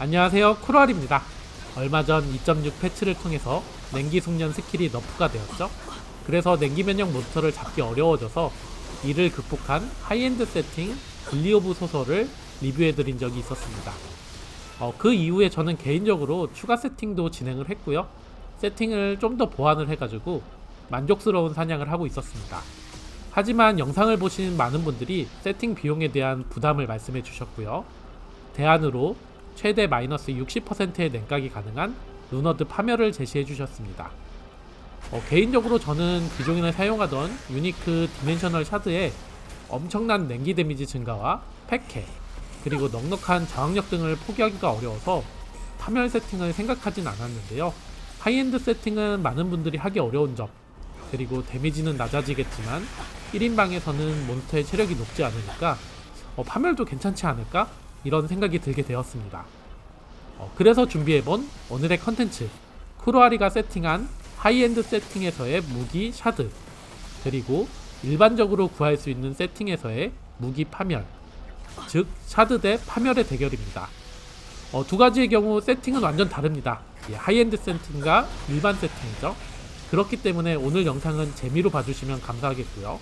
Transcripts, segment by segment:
안녕하세요. 쿠랄입니다. 얼마 전 2.6 패치를 통해서 냉기 숙련 스킬이 너프가 되었죠. 그래서 냉기 면역 몬스터를 잡기 어려워져서 이를 극복한 하이엔드 세팅 분리오브 소설을 리뷰해드린 적이 있었습니다. 어, 그 이후에 저는 개인적으로 추가 세팅도 진행을 했고요. 세팅을 좀 더 보완을 해가지고 만족스러운 사냥을 하고 있었습니다. 하지만 영상을 보신 많은 분들이 세팅 비용에 대한 부담을 말씀해 주셨고요. 대안으로 최대 마이너스 60%의 냉각이 가능한 루너드 파멸을 제시해 주셨습니다. 어, 개인적으로 저는 기존에 사용하던 유니크 디멘셔널 샤드의 엄청난 냉기 데미지 증가와 팩해 그리고 넉넉한 저항력 등을 포기하기가 어려워서 파멸 세팅을 생각하진 않았는데요. 하이엔드 세팅은 많은 분들이 하기 어려운 점 그리고 데미지는 낮아지겠지만 1인방에서는 몬스터의 체력이 높지 않으니까 어, 파멸도 괜찮지 않을까? 이런 생각이 들게 되었습니다. 어, 그래서 준비해본 오늘의 컨텐츠 쿠로아리가 세팅한 하이엔드 세팅에서의 무기 샤드 그리고 일반적으로 구할 수 있는 세팅에서의 무기 파멸 즉 샤드 대 파멸의 대결입니다. 어, 두 가지의 경우 세팅은 완전 다릅니다. 예, 하이엔드 세팅과 일반 세팅이죠. 그렇기 때문에 오늘 영상은 재미로 봐주시면 감사하겠고요.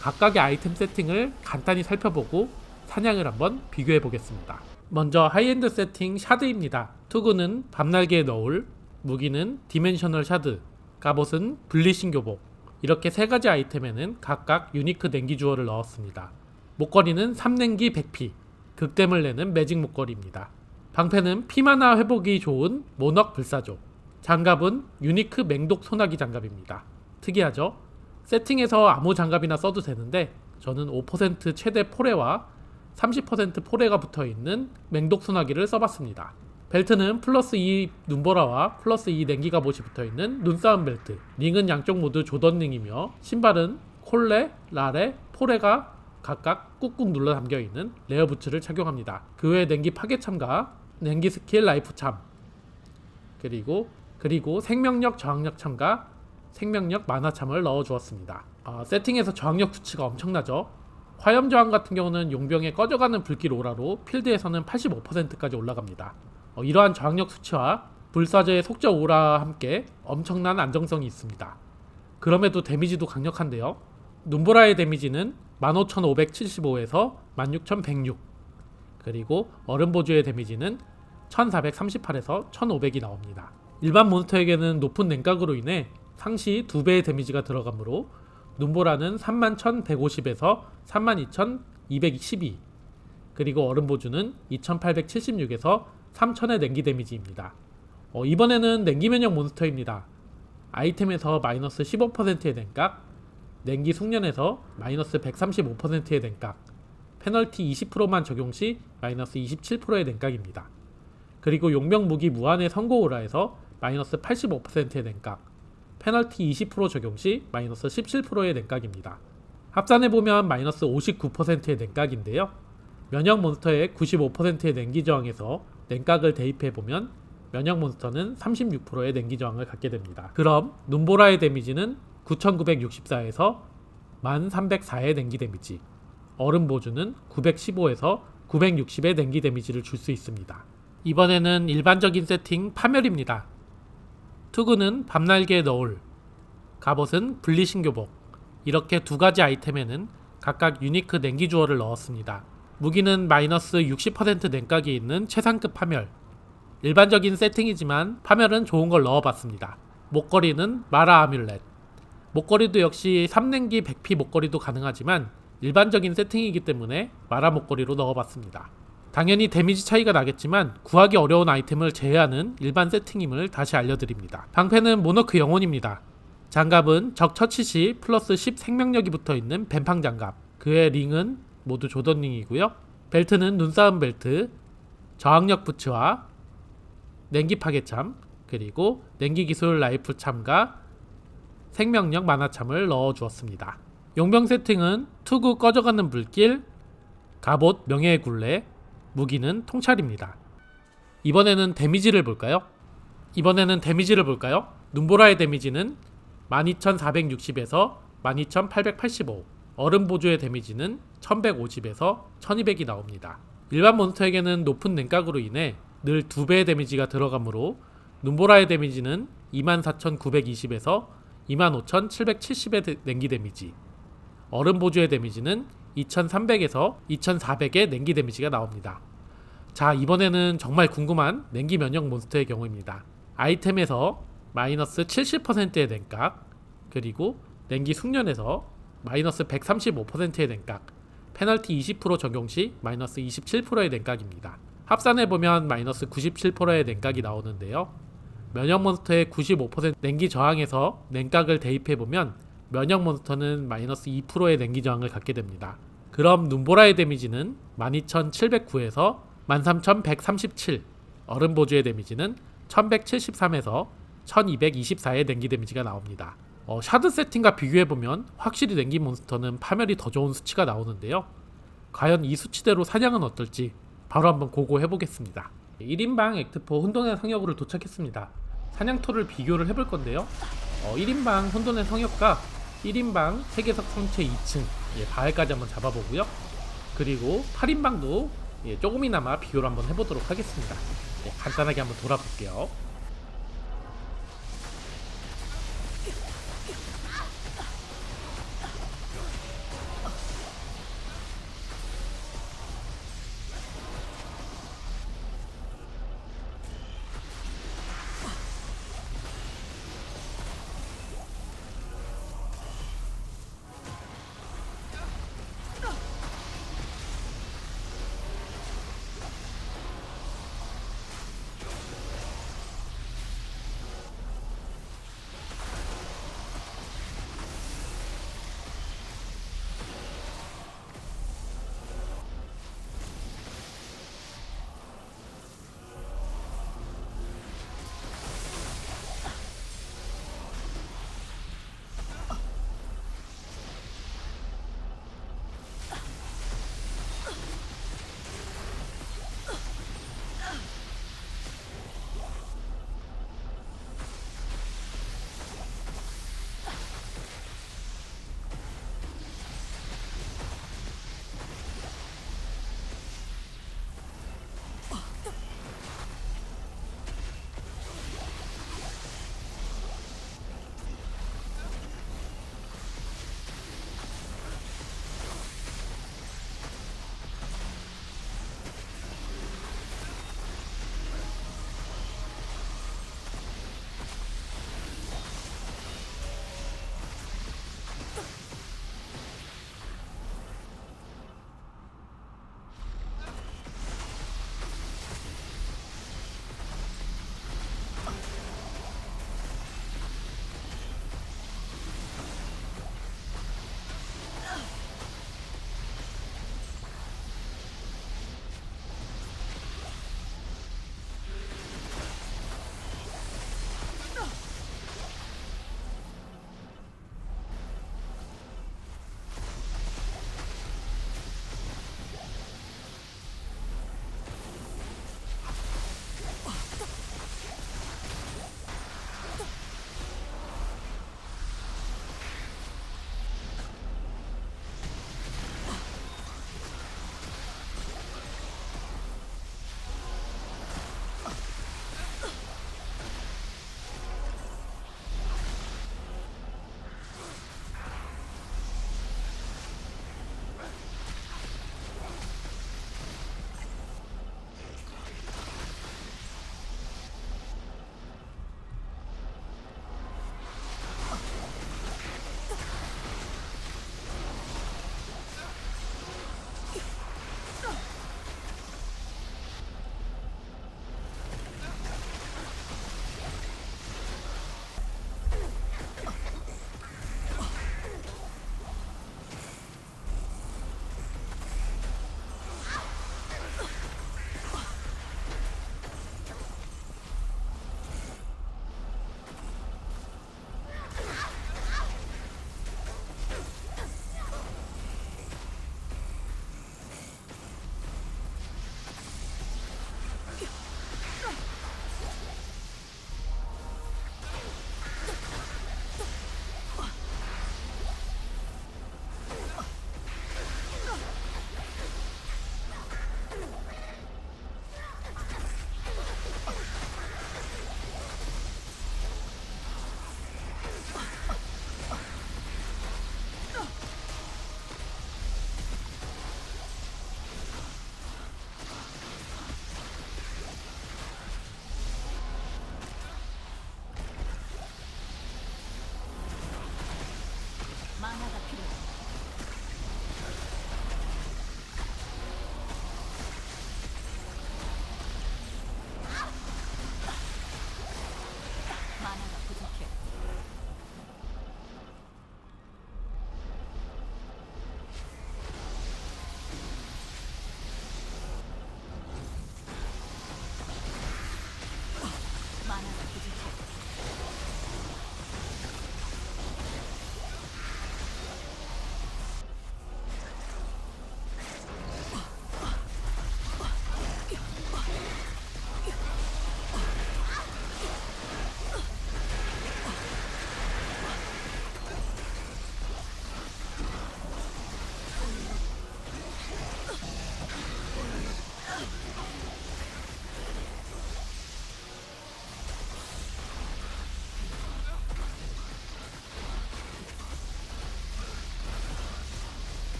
각각의 아이템 세팅을 간단히 살펴보고 사냥을 한번 비교해 보겠습니다. 먼저 하이엔드 세팅 샤드입니다. 투구는 밤날개에 넣을, 무기는 디멘셔널 샤드, 갑옷은 블리싱 교복. 이렇게 세 가지 아이템에는 각각 유니크 냉기 주어를 넣었습니다. 목걸이는 3냉기 100피, 극댐을 내는 매직 목걸이입니다. 방패는 피마나 회복이 좋은 모넉 불사조. 장갑은 유니크 맹독 소나기 장갑입니다. 특이하죠? 세팅에서 아무 장갑이나 써도 되는데 저는 5% 최대 포레와 30% 포레가 붙어 있는 맹독 소나기를 써봤습니다. 벨트는 플러스 2 눈보라와 플러스 2 냉기 갑옷이 붙어 있는 눈싸움 벨트. 링은 양쪽 모두 조던 링이며 신발은 콜레, 라레, 포레가 각각 꾹꾹 눌러 담겨 있는 레어 부츠를 착용합니다. 그 외에 냉기 파괴 참가, 냉기 스킬 라이프 참, 그리고 그리고 생명력 저항력 참가, 생명력 만화 참을 넣어 주었습니다. 아, 세팅에서 저항력 수치가 엄청나죠. 화염 저항 같은 경우는 용병의 꺼져가는 불길 오라로 필드에서는 85%까지 올라갑니다. 어, 이러한 저항력 수치와 불사제의 속죄 오라와 함께 엄청난 안정성이 있습니다. 그럼에도 데미지도 강력한데요. 눈보라의 데미지는 15,575에서 16,106 그리고 얼음보주의 데미지는 1438에서 1500이 나옵니다. 일반 몬스터에게는 높은 냉각으로 인해 상시 2배의 데미지가 들어가므로 눈보라는 31,150에서 32,212 그리고 얼음보주는 2,876에서 3,000의 냉기 데미지입니다. 어, 이번에는 냉기 면역 몬스터입니다. 아이템에서 마이너스 15%의 냉각, 냉기 숙련에서 마이너스 135%의 냉각, 페널티 20%만 적용 시 마이너스 27%의 냉각입니다. 그리고 용병 무기 무한의 선고 오라에서 마이너스 85%의 냉각, 페널티 20% 적용 시 마이너스 17%의 냉각입니다. 합산해 보면 마이너스 59%의 냉각인데요. 면역 몬스터의 95%의 냉기 저항에서 냉각을 대입해 보면 면역 몬스터는 36%의 냉기 저항을 갖게 됩니다. 그럼 눈보라의 데미지는 9964에서 1304의 냉기 데미지, 얼음 보주는 915에서 960의 냉기 데미지를 줄 수 있습니다. 이번에는 일반적인 세팅 파멸입니다. 투구는 밤날개에 넣을, 갑옷은 블리싱 교복. 이렇게 두 가지 아이템에는 각각 유니크 냉기 주어를 넣었습니다. 무기는 마이너스 60% 냉각이 있는 최상급 파멸. 일반적인 세팅이지만 파멸은 좋은 걸 넣어봤습니다. 목걸이는 마라 아뮬렛. 목걸이도 역시 3냉기 100피 목걸이도 가능하지만 일반적인 세팅이기 때문에 마라 목걸이로 넣어봤습니다. 당연히 데미지 차이가 나겠지만 구하기 어려운 아이템을 제외하는 일반 세팅임을 다시 알려드립니다. 방패는 모노크 영혼입니다. 장갑은 적 처치 시 플러스 10 생명력이 붙어 있는 뱀팡 장갑. 그의 링은 모두 조던 링이고요. 벨트는 눈싸움 벨트, 저항력 부츠와 냉기 파괴참, 그리고 냉기 기술 라이프 참과 생명력 만화 참을 넣어 주었습니다. 용병 세팅은 투구 꺼져가는 불길, 갑옷 명예의 굴레, 무기는 통찰입니다. 이번에는 데미지를 볼까요? 이번에는 데미지를 볼까요? 눈보라의 데미지는 12,460에서 12,885 얼음 보조의 데미지는 1150에서 1200이 나옵니다. 일반 몬스터에게는 높은 냉각으로 인해 늘 2배의 데미지가 들어가므로 눈보라의 데미지는 24,920에서 25,770의 냉기 데미지 얼음 보조의 데미지는 2,300에서 2,400의 냉기 데미지가 나옵니다. 자 이번에는 정말 궁금한 냉기 면역 몬스터의 경우입니다. 아이템에서 마이너스 70%의 냉각 그리고 냉기 숙련에서 마이너스 135%의 냉각 페널티 20% 적용 시 마이너스 27%의 냉각입니다. 합산해보면 마이너스 97%의 냉각이 나오는데요. 면역 몬스터의 95% 냉기 저항에서 냉각을 대입해보면 면역 몬스터는 마이너스 2%의 냉기 저항을 갖게 됩니다. 그럼 눈보라의 데미지는 12,709에서 13,137 얼음 보조의 데미지는 1173에서 1224의 냉기 데미지가 나옵니다. 어, 샤드 세팅과 비교해보면 확실히 냉기 몬스터는 파멸이 더 좋은 수치가 나오는데요. 과연 이 수치대로 사냥은 어떨지 바로 한번 고고해보겠습니다. 1인방 액트포 혼돈의 성역으로 도착했습니다. 사냥토를 비교를 해볼 건데요. 어, 1인방 혼돈의 성역과 1인방 세계석 성체 2층 예, 바알까지 한번 잡아보고요. 그리고 8인방도 예, 조금이나마 비교를 한번 해보도록 하겠습니다. 예, 간단하게 한번 돌아볼게요.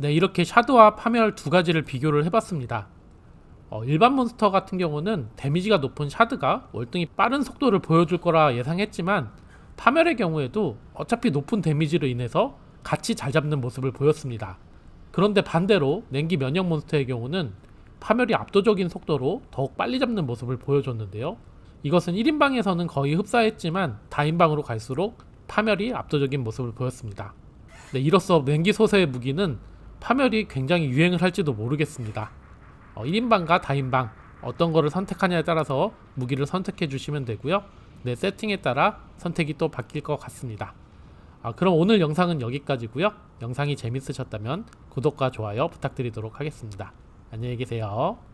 네, 이렇게 샤드와 파멸 두 가지를 비교를 해봤습니다. 어, 일반 몬스터 같은 경우는 데미지가 높은 샤드가 월등히 빠른 속도를 보여줄 거라 예상했지만 파멸의 경우에도 어차피 높은 데미지로 인해서 같이 잘 잡는 모습을 보였습니다. 그런데 반대로 냉기 면역 몬스터의 경우는 파멸이 압도적인 속도로 더욱 빨리 잡는 모습을 보여줬는데요. 이것은 1인방에서는 거의 흡사했지만 다인방으로 갈수록 파멸이 압도적인 모습을 보였습니다. 네, 이로써 냉기 소서의 무기는 파멸이 굉장히 유행을 할지도 모르겠습니다. 어, 1인방과 다인방 어떤 거를 선택하냐에 따라서 무기를 선택해 주시면 되고요. 내 세팅에 따라 선택이 또 바뀔 것 같습니다. 아, 그럼 오늘 영상은 여기까지고요. 영상이 재밌으셨다면 구독과 좋아요 부탁드리도록 하겠습니다. 안녕히 계세요.